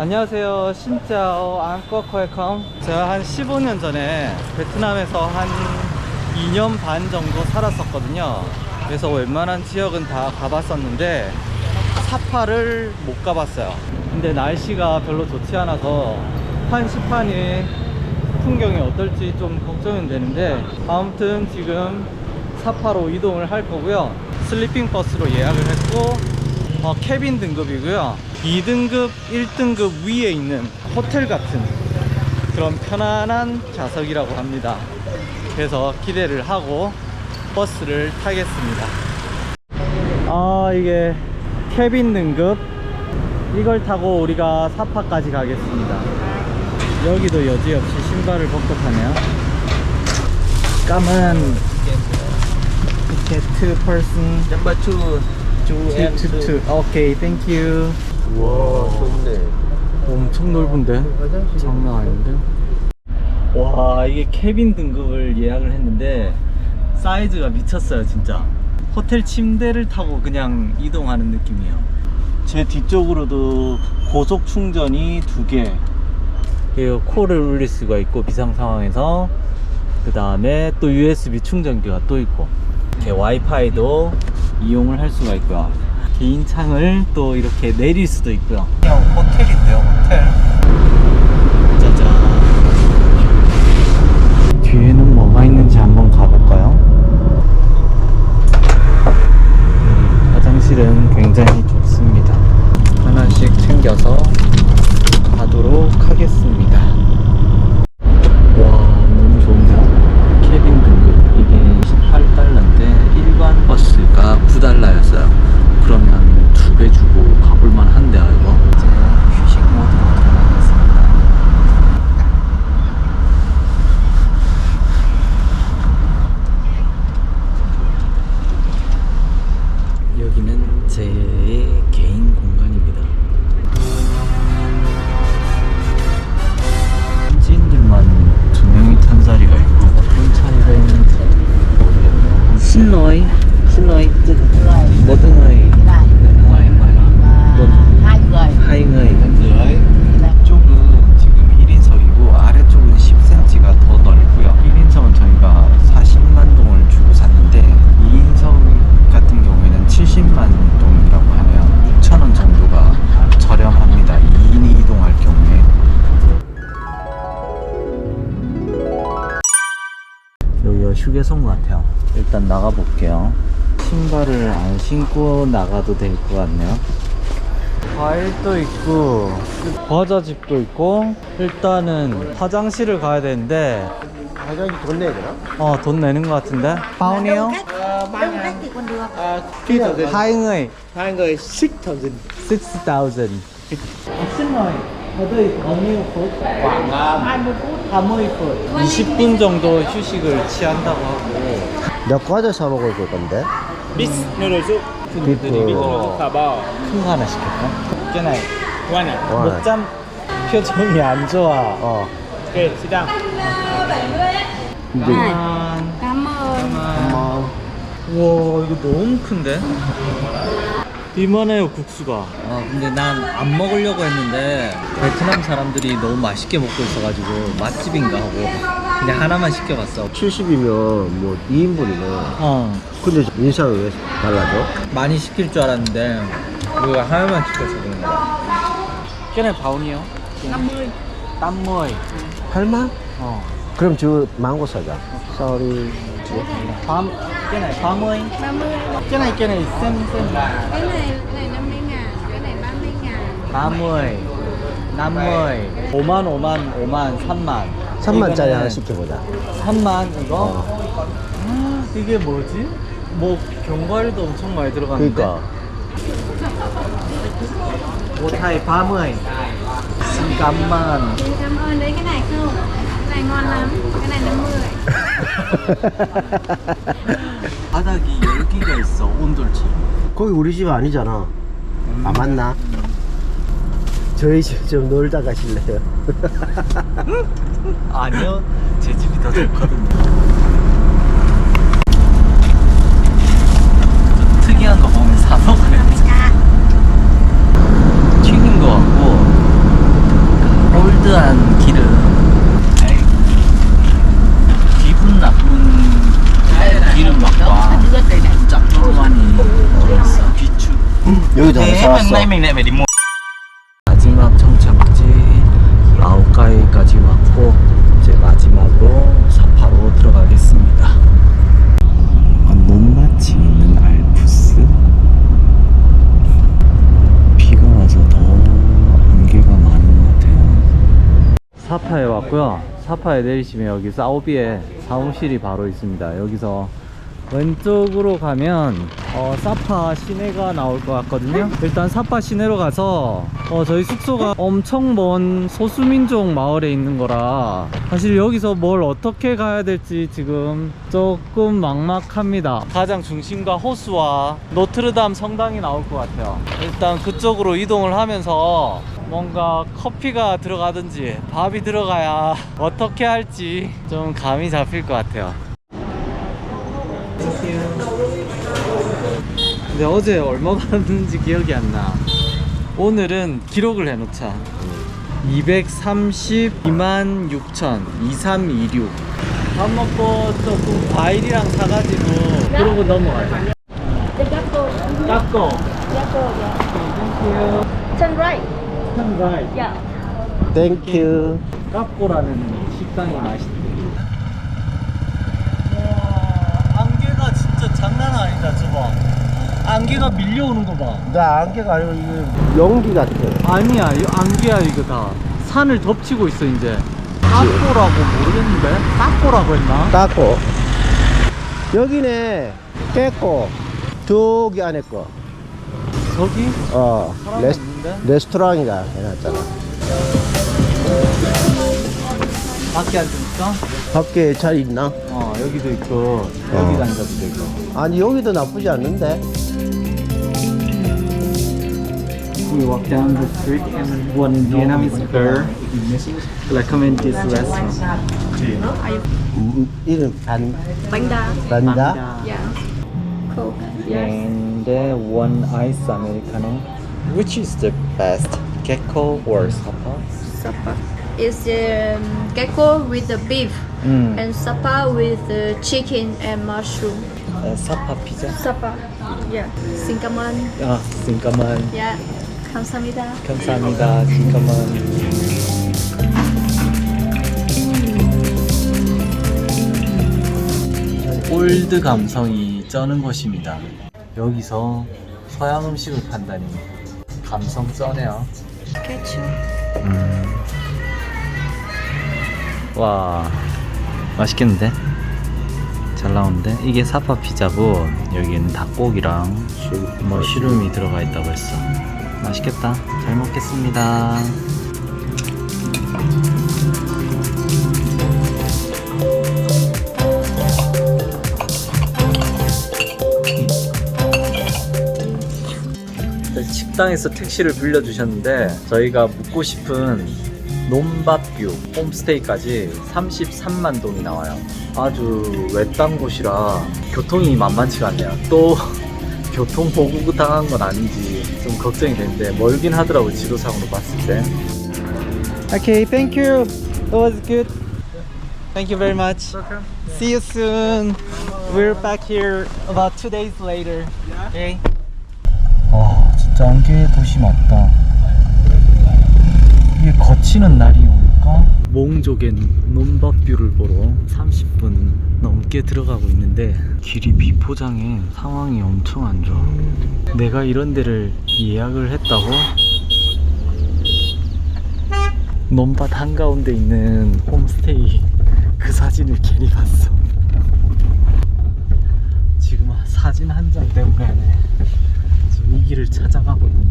안녕하세요. 신짜오 안꺼커에컴. 제가 한 15년 전에 베트남에서 한 2년 반 정도 살았었거든요. 그래서 웬만한 지역은 다 가봤었는데 사파를 못 가봤어요. 근데 날씨가 별로 좋지 않아서 한시판이 풍경이 어떨지 좀 걱정은 되는데 아무튼 지금 사파로 이동을 할 거고요. 슬리핑 버스로 예약을 했고 어, 캐빈 등급이고요 2등급 1등급 위에 있는 호텔 같은 그런 편안한 좌석이라고 합니다 그래서 기대를 하고 버스를 타겠습니다 아 이게 캐빈 등급 이걸 타고 우리가 사파까지 가겠습니다 여기도 여지없이 신발을 벗고 타네요 까만 티켓 2 person 2 투투투 오케이 땡큐 우와. 좋네. 엄청 넓은데? 장난 아닌데? 와 이게 캐빈 등급을 예약을 했는데 사이즈가 미쳤어요 진짜. 호텔 침대를 타고 그냥 이동하는 느낌이에요. 제 뒤쪽으로도 고속 충전이 두개. 코를 울릴 수가 있고 비상 상황에서. 그 다음에 또 USB 충전기가 또 있고. 이렇게 와이파이도 이용을 할 수가 있고요. 개인 창을 또 이렇게 내릴 수도 있고요. 호텔인 휴게소인 것 같아요. 일단 나가 볼게요. 신발을 안 신고 나가도 될 것 같네요. 과일도 있고, 과자집도 있고, 일단은 화장실을 가야 되는데, 화장이 돈 내야 되나? 어, 돈 내는 것 같은데? 파운이요? đông khách thì còn được thousand. 하이 người, hai người six thousand. 6,000. xin uh, 20 phút 30분. 20분 정도 휴식을 취한다고 하고, 몇 과자 사 먹을 건데? Mix noodle soup, 비프. phở 큰거 하나 시킬까? 깨나이. one à? 와. 목잠 표정이 안 좋아. 어. 근데 만. cảm ơn 엄마. 우와 이거 너무 큰데? 이만해요 국수가 아 근데 난 안 먹으려고 했는데 베트남 사람들이 너무 맛있게 먹고 있어가지고 맛집인가 하고 그냥 하나만 시켜봤어 70이면 뭐 2인분이네. 어 근데 인상이 왜 달라져? 많이 시킬 줄 알았는데 우리가 하나만 시켜서 그런 거야 걔네 바운이요? 50 땀모이 8만? 어 그럼 저 망고 사자. Sorry. 밤 걔네 바모이 30 걔네 걔네 쌤쌤 cái này này 50 ngàn cái này 30 ngàn. 나무이 나무이 5만 5만. 5만 3만 3만짜리 이거는 하나 시켜보자. 3만 이거? 어. 아, 이게 뭐지? 뭐 견과류도 엄청 많이 들어갔는데? 그러니까. 오타이 밤의 잠깐만. cảm ơn đấy cái này ngon lắm cái này 50 바닥이 열기가 있어 온돌처럼 거기 우리 집 아니잖아. 아 맞나? 저희 집 좀 놀다 가실래요? 아니요 제 집이 더 좋거든요 좀 특이한 거 보면 사 먹어야지 튀긴 거 같고 mày đi mua 마지막 정착지 라오카이까지 왔고 이제 마지막으로 사파로 들어가겠습니다. 아, 논밭이 있는 알프스. 비가 와서 더 안개가 많은 것 같아요. 사파에 왔고요. 사파에 내리시면 여기 사오비에 사무실이 바로 있습니다. 여기서 왼쪽으로 가면 어, 사파 시내가 나올 것 같거든요. 일단 사파 시내로 가서 어, 저희 숙소가 엄청 먼 소수민족 마을에 있는 거라 사실 여기서 뭘 어떻게 가야 될지 지금 조금 막막합니다. 가장 중심과 호수와 노트르담 성당이 나올 것 같아요. 일단 그쪽으로 이동을 하면서 뭔가 커피가 들어가든지 밥이 들어가야 어떻게 할지 좀 감이 잡힐 것 같아요. 근데 어제 얼마 받았는지 기억이 안 나. 오늘은 기록을 해놓자. 232만 6천 2326. 밥 먹고 조금 과일이랑 사가지고 그러고 넘어가자. 깎고. Turn right. right. Yeah. 땡큐. 깎고라는 식당이 맛있대. 와, 안개가 진짜 장난 아니다, 저거. 안개가 밀려오는 거 봐. 나 안개가 아니고 이게 연기 같아. 아니야, 이 안개야 이거 다. 산을 덮치고 있어 이제. 깎고라고 모르겠는데? 깎고라고 했나? 닦고. 여기네. 깼고. 저기 안에 거. 저기 어. 레스? 레스토랑이다 해놨잖아. 밖에 앉으니까? 밖에 잘 있나? 어, 여기도 있고 여기 앉아도 되고. 아니 여기도 나쁘지 않는데. we walk down the street and one Vietnamese girl recommended this restaurant. Mm-hmm. Even and Banda. Banda. Yeah. Coke. Yes. And there one ice americano. Which is the best, gecko or sapa? Sapa. It's um, gecko with the beef Mm. and sapa with the chicken and mushroom. Uh, sapa pizza. Sapa. Yeah. Sinkaman. Ah, sinkaman. Yeah. 감사합니다. 감사합니다. 잠깐만. 올드 감성이 쩌는 곳입니다. 여기서 서양 음식을 판다니 감성 쩌네요. Ketchup. 음. 와 맛있겠는데? 잘 나오는데? 이게 사파 피자고 여기는 닭고기랑 머쉬룸이 들어가 있다고 했어 맛있겠다 잘 먹겠습니다 식당에서 택시를 빌려주셨는데 저희가 묵고 싶은 논밭뷰 홈스테이까지 33만 동이 나와요. 아주 외딴 곳이라 교통이 만만치가 않네요. 또 교통 보고 당한 건 아닌지 좀 걱정이 되는데 멀긴 하더라고 지도상으로 봤을 때. Okay, thank you. It was good. Thank you very much. See you soon. We're back here about two days later. Okay. 와, 진짜 안개의 도시 맞다. 이게 거치는 날이 올까? 몽족엔 논밭뷰를 보러 30분 넘게 들어가고 있는데 길이 비포장해 상황이 엄청 안 좋아. 내가 이런 데를 예약을 했다고? 논밭 한가운데 있는 홈스테이 그 사진을 괜히 봤어. 지금 사진 한 장 때문에 지금 이 길을 찾아가고 있는데